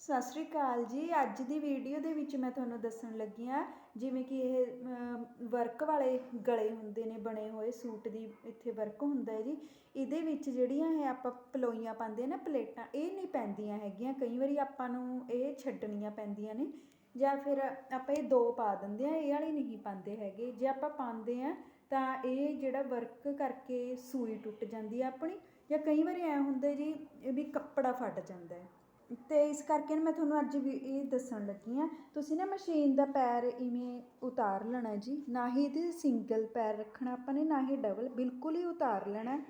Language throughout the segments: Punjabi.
ਸਤਿ ਸ਼੍ਰੀ ਅਕਾਲ ਜੀ। ਅੱਜ ਦੀ ਵੀਡੀਓ ਦੇ ਵਿੱਚ ਮੈਂ ਤੁਹਾਨੂੰ ਦੱਸਣ ਲੱਗੀ ਹਾਂ, ਜਿਵੇਂ ਕਿ ਇਹ ਵਰਕ ਵਾਲੇ ਗਲੇ ਹੁੰਦੇ ਨੇ, ਬਣੇ ਹੋਏ ਸੂਟ ਦੀ ਇੱਥੇ ਵਰਕ ਹੁੰਦਾ ਹੈ ਜੀ। ਇਹਦੇ ਵਿੱਚ ਜਿਹੜੀਆਂ ਇਹ ਆਪਾਂ ਪਲੋਈਆਂ ਪਾਉਂਦੇ ਆ ਨਾ, ਪਲੇਟਾਂ, ਇਹ ਨਹੀਂ ਪੈਂਦੀਆਂ ਹੈਗੀਆਂ। ਕਈ ਵਾਰੀ ਆਪਾਂ ਨੂੰ ਇਹ ਛੱਡਣੀਆਂ ਪੈਂਦੀਆਂ ਨੇ, ਜਾਂ ਫਿਰ ਆਪਾਂ ਇਹ ਦੋ ਪਾ ਦਿੰਦੇ ਆ, ਇਹ ਵਾਲੀ ਨਹੀਂ ਪਾਉਂਦੇ ਹੈਗੇ। ਜੇ ਆਪਾਂ ਪਾਉਂਦੇ ਆ, ਤਾਂ ਇਹ ਜਿਹੜਾ ਵਰਕ ਕਰਕੇ ਸੂਈ ਟੁੱਟ ਜਾਂਦੀ ਆ ਆਪਣੀ, ਜਾਂ ਕਈ ਵਾਰੀ ਐ ਹੁੰਦਾ ਜੀ ਵੀ ਕੱਪੜਾ ਫਟ ਜਾਂਦਾ ਹੈ। ਅਤੇ ਇਸ ਕਰਕੇ ਨਾ ਮੈਂ ਤੁਹਾਨੂੰ ਅੱਜ ਵੀ ਇਹ ਦੱਸਣ ਲੱਗੀ ਹਾਂ, ਤੁਸੀਂ ਨਾ ਮਸ਼ੀਨ ਦਾ ਪੈਰ ਇਵੇਂ ਉਤਾਰ ਲੈਣਾ ਜੀ, ਨਾ ਹੀ ਇਹਦੇ ਸਿੰਗਲ ਪੈਰ ਰੱਖਣਾ ਆਪਾਂ ਨੇ, ਨਾ ਹੀ ਡਬਲ, ਬਿਲਕੁਲ ਹੀ ਉਤਾਰ ਲੈਣਾ।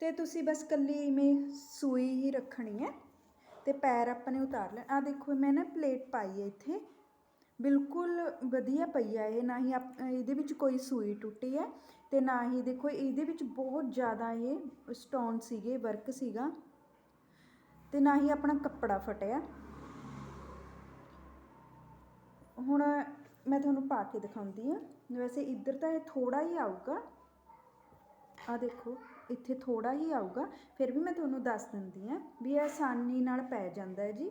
ਤੇ ਤੁਸੀਂ ਬਸ ਕੱਲੀ ਇਵੇਂ ਸੂਈ ਹੀ ਰੱਖਣੀ ਹੈ ਤੇ ਪੈਰ ਆਪਾਂ ਨੇ ਉਤਾਰ ਲੈਣਾ। ਆ ਦੇਖੋ, ਮੈਂ ਨਾ ਪਲੇਟ ਪਾਈ ਹੈ ਇੱਥੇ, ਬਿਲਕੁਲ ਵਧੀਆ ਪਈ ਆ ਇਹ, ਨਾ ਹੀ ਆਪ- ਇਹਦੇ ਵਿੱਚ ਕੋਈ ਸੂਈ ਟੁੱਟੀ ਹੈ ਤੇ ਨਾ ਹੀ ਦੇਖੋ, ਇਹਦੇ ਵਿੱਚ ਬਹੁਤ ਜ਼ਿਆਦਾ ਇਹ ਸਟੋਨ ਸੀਗੇ ਵਰਕ ਸੀਗਾ। ਅਤੇ ਨਾ ਹੀ ਆਪਣਾ ਕੱਪੜਾ ਫਟਿਆ। ਹੁਣ ਮੈਂ ਤੁਹਾਨੂੰ ਪਾ ਕੇ ਦਿਖਾਉਂਦੀ ਹਾਂ। ਵੈਸੇ ਇੱਧਰ ਤਾਂ ਇਹ ਥੋੜਾ ਹੀ ਆਊਗਾ। ਆ ਦੇਖੋ, ਇੱਥੇ ਥੋੜਾ ਹੀ ਆਊਗਾ। ਫਿਰ ਵੀ ਮੈਂ ਤੁਹਾਨੂੰ ਦੱਸ ਦਿੰਦੀ ਹਾਂ ਵੀ ਇਹ ਆਸਾਨੀ ਨਾਲ ਪੈ ਜਾਂਦਾ ਹੈ ਜੀ।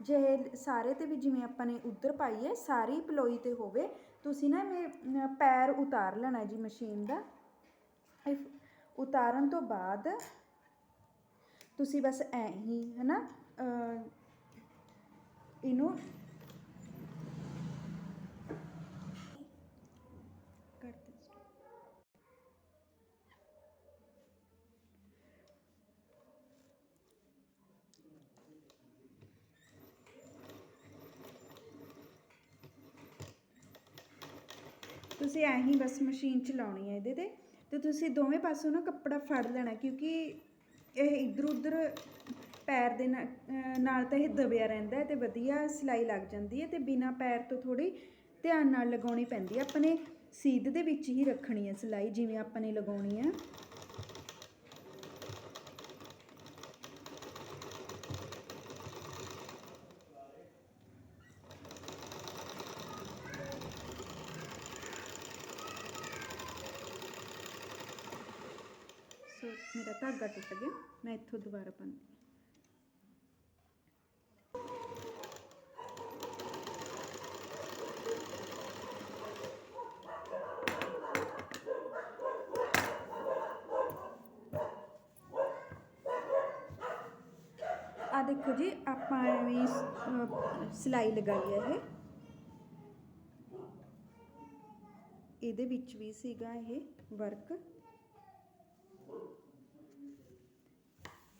ਜੇ ਸਾਰੇ ਤੇ ਵੀ ਜਿਵੇਂ ਆਪਾਂ ਨੇ ਉੱਧਰ ਪਾਈ ਹੈ, ਸਾਰੀ ਪਲੋਈ ਤੇ ਹੋਵੇ, ਤੁਸੀਂ ਨਾ ਮੈਂ ਪੈਰ ਉਤਾਰ ਲੈਣਾ ਜੀ ਮਸ਼ੀਨ ਦਾ। ਇਹ ਉਤਾਰਨ ਤੋਂ ਬਾਅਦ ਤੁਸੀਂ ਬਸ ਐਂ ਹੀ ਹਨਾ? ਅਹ, ਇਹਨੂੰ ਕਰ ਤੁਸੀਂ ਐਂ ਹੀ ਬਸ ਮਸ਼ੀਨ ਚਲਾਉਣੀ ਹੈ ਇਹਦੇ ਤੇ ਤੇ ਤੁਸੀਂ ਦੋਵੇਂ ਪਾਸੋਂ ਨਾ ਕੱਪੜਾ ਫੜ ਲੈਣਾ ਕਿਉਂਕਿ ਇਹ ਇੱਧਰ ਉੱਧਰ ਪੈਰ ਦੇ ਨਾ- ਨਾਲ ਤਾਂ ਇਹ ਦਬਿਆ ਰਹਿੰਦਾ ਹੈ ਤੇ ਵਧੀਆ ਸਿਲਾਈ ਲੱਗ ਜਾਂਦੀ ਹੈ ਤੇ ਬਿਨਾ ਪੈਰ ਤੋਂ ਥੋੜੀ ਧਿਆਨ ਨਾਲ ਲਗਾਉਣੀ ਪੈਂਦੀ ਹੈ। ਆਪਣੇ ਸੀਧ ਦੇ ਵਿੱਚ ਹੀ ਰੱਖਣੀ ਹੈ ਸਿਲਾਈ, ਜਿਵੇਂ ਆਪਾਂ ਨੇ ਲਗਾਉਣੀ ਹੈ। ਸੋ ਮੇਰਾ ਧਾਗਾ ਟੁੱਟ ਗਿਆ ਮੈਂ ਇੱਥੋਂ ਦੁਬਾਰਾ ਪਾਉਂਦੀ ਹਾਂ। ਆ ਦੇਖੋ ਜੀ ਆਪਾਂ ਐਵੇਂ ਸ- ਅਹ ਸਿਲਾਈ ਲਗਾਈ ਹੈ ਇਹ ਇਹਦੇ ਵਿੱਚ ਵੀ ਸੀਗਾ ਇਹ ਵਰਕ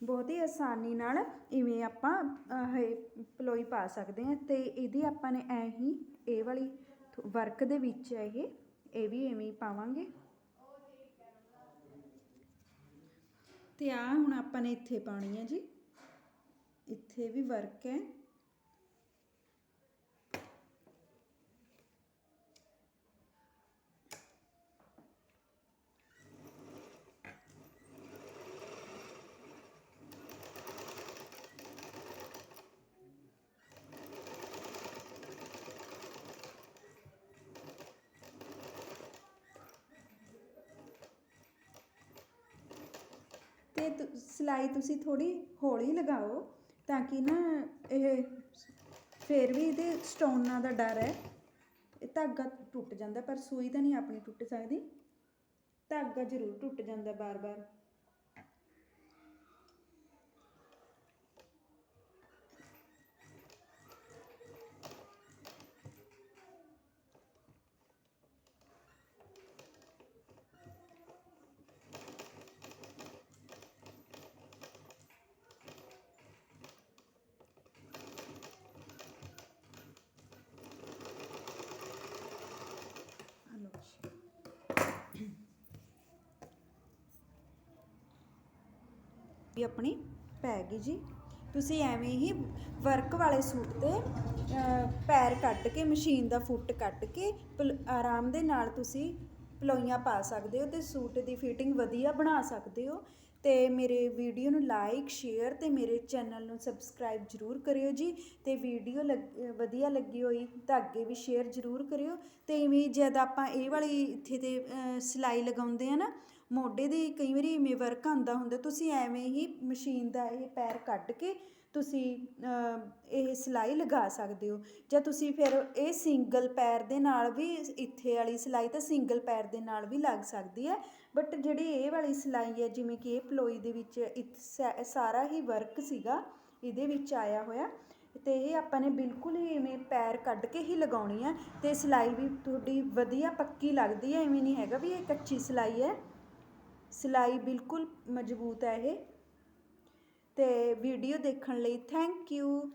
ਬਹੁਤ ਹੀ ਆਸਾਨੀ ਨਾਲ ਇਵੇਂ ਆਪਾਂ ਇਹ ਪਲੋਈ ਪਾ ਸਕਦੇ ਹਾਂ ਅਤੇ ਇਹਦੀ ਆਪਾਂ ਨੇ ਐ ਹੀ ਇਹ ਵਾਲੀ ਵਰਕ ਦੇ ਵਿੱਚ ਹੈ ਇਹ ਇਹ ਵੀ ਐਵੇਂ ਹੀ ਪਾਵਾਂਗੇ। ਤੇ ਆ ਹੁਣ ਆਪਾਂ ਨੇ ਇੱਥੇ ਪਾਣੀ ਹੈ ਜੀ। ਇੱਥੇ ਵੀ ਵਰਕ ਹੈ। ਤੇ ਤੁ- ਸਿਲਾਈ ਤੁਸੀਂ ਥੋੜ੍ਹੀ ਹੌਲੀ ਲਗਾਓ ਤਾਂ ਕਿ ਨਾ ਇਹ ਫਿਰ ਵੀ ਇਹਦੇ ਸਟੋਨਾਂ ਦਾ ਡਰ ਹੈ। ਇਹ ਧਾਗਾ ਟੁੱਟ ਜਾਂਦਾ ਪਰ ਸੂਈ ਤਾਂ ਨਹੀਂ ਆਪਣੀ ਟੁੱਟ ਸਕਦੀ। ਧਾਗਾ ਜ਼ਰੂਰ ਟੁੱਟ ਜਾਂਦਾ ਵਾਰ ਵਾਰ ਲਓ ਜੀ ਵੀ ਆਪਣੀ ਪੈ ਗਈ ਜੀ। ਤੁਸੀਂ ਐਵੇਂ ਹੀ ਵਰਕ ਵਾਲੇ ਸੂਟ ਤੇ ਪੈਰ ਕੱਢ ਕੇ, ਮਸ਼ੀਨ ਦਾ ਫੁੱਟ ਕੱਢ ਕੇ, ਪਲ- ਆਰਾਮ ਦੇ ਨਾਲ ਤੁਸੀਂ ਪਲੋਈਆਂ ਪਾ ਸਕਦੇ ਹੋ ਤੇ ਸੂਟ ਦੀ ਫਿਟਿੰਗ ਵਧੀਆ ਬਣਾ ਸਕਦੇ ਹੋ। ਤੇ ਮੇਰੇ ਵੀਡੀਓ ਨੂੰ ਲਾਈਕ ਸ਼ੇਅਰ ਤੇ ਮੇਰੇ ਚੈਨਲ ਨੂੰ ਸਬਸਕ੍ਰਾਈਬ ਜਰੂਰ ਕਰਿਓ ਜੀ। ਤੇ ਵੀਡੀਓ ਲੱਗ- ਵਧੀਆ ਲੱਗੀ ਹੋਈ ਤਾਂ ਅੱਗੇ ਵੀ ਸ਼ੇਅਰ ਜਰੂਰ ਕਰਿਓ। ਤੇ ਇਵੇਂ ਜਦ ਆਪਾਂ ਇਹ ਵਾਲੀ ਇੱਥੇ ਤੇ ਸਿਲਾਈ ਲਗਾਉਂਦੇ ਆ ਨਾ ਮੋਢੇ ਦੀ ਕਈ ਵਾਰੀ ਇਵੇਂ ਵਰਕ ਆਉਂਦਾ ਹੁੰਦਾ, ਤੁਸੀਂ ਐਵੇਂ ਹੀ ਮਸ਼ੀਨ ਦਾ ਇਹ ਪੈਰ ਕੱਢ ਕੇ ਤੁਸੀਂ ਇਹ ਸਿਲਾਈ ਲਗਾ ਸਕਦੇ ਹੋ। ਜਾਂ ਤੁਸੀਂ ਫਿਰ ਇਹ ਸਿੰਗਲ ਪੈਰ ਦੇ ਨਾਲ ਵੀ ਇੱਥੇ ਵਾਲੀ ਸਿਲਾਈ ਤਾਂ ਸਿੰਗਲ ਪੈਰ ਦੇ ਨਾਲ ਵੀ ਲੱਗ ਸਕਦੀ ਹੈ, ਬਟ ਜਿਹੜੀ ਇਹ ਵਾਲੀ ਸਿਲਾਈ ਹੈ, ਜਿਵੇਂ ਕਿ ਇਹ ਪਲੋਈ ਦੇ ਵਿੱਚ ਇਤ- ਸਾ- ਸਾਰਾ ਹੀ ਵਰਕ ਸੀਗਾ, ਇਹਦੇ ਵਿੱਚ ਆਇਆ ਹੋਇਆ, ਤੇ ਇਹ ਆਪਾਂ ਨੇ ਬਿਲਕੁਲ ਹੀ ਇਵੇਂ ਪੈਰ ਕੱਢ ਕੇ ਹੀ ਲਗਾਉਣੀ ਹੈ, ਤੇ ਸਿਲਾਈ ਵੀ ਤੁਹਾਡੀ ਵਧੀਆ ਪੱਕੀ ਲੱਗਦੀ ਹੈ ਐਵੇਂ ਨਹੀਂ ਹੈਗਾ ਵੀ ਇਹ ਕੱਚੀ ਸਿਲਾਈ ਹੈ। ਸਿਲਾਈ ਬਿਲਕੁਲ ਮਜ਼ਬੂਤ ਹੈ ਇਹ। ਅਤੇ ਵੀਡੀਓ ਦੇਖਣ ਲਈ ਥੈਂਕ ਯੂ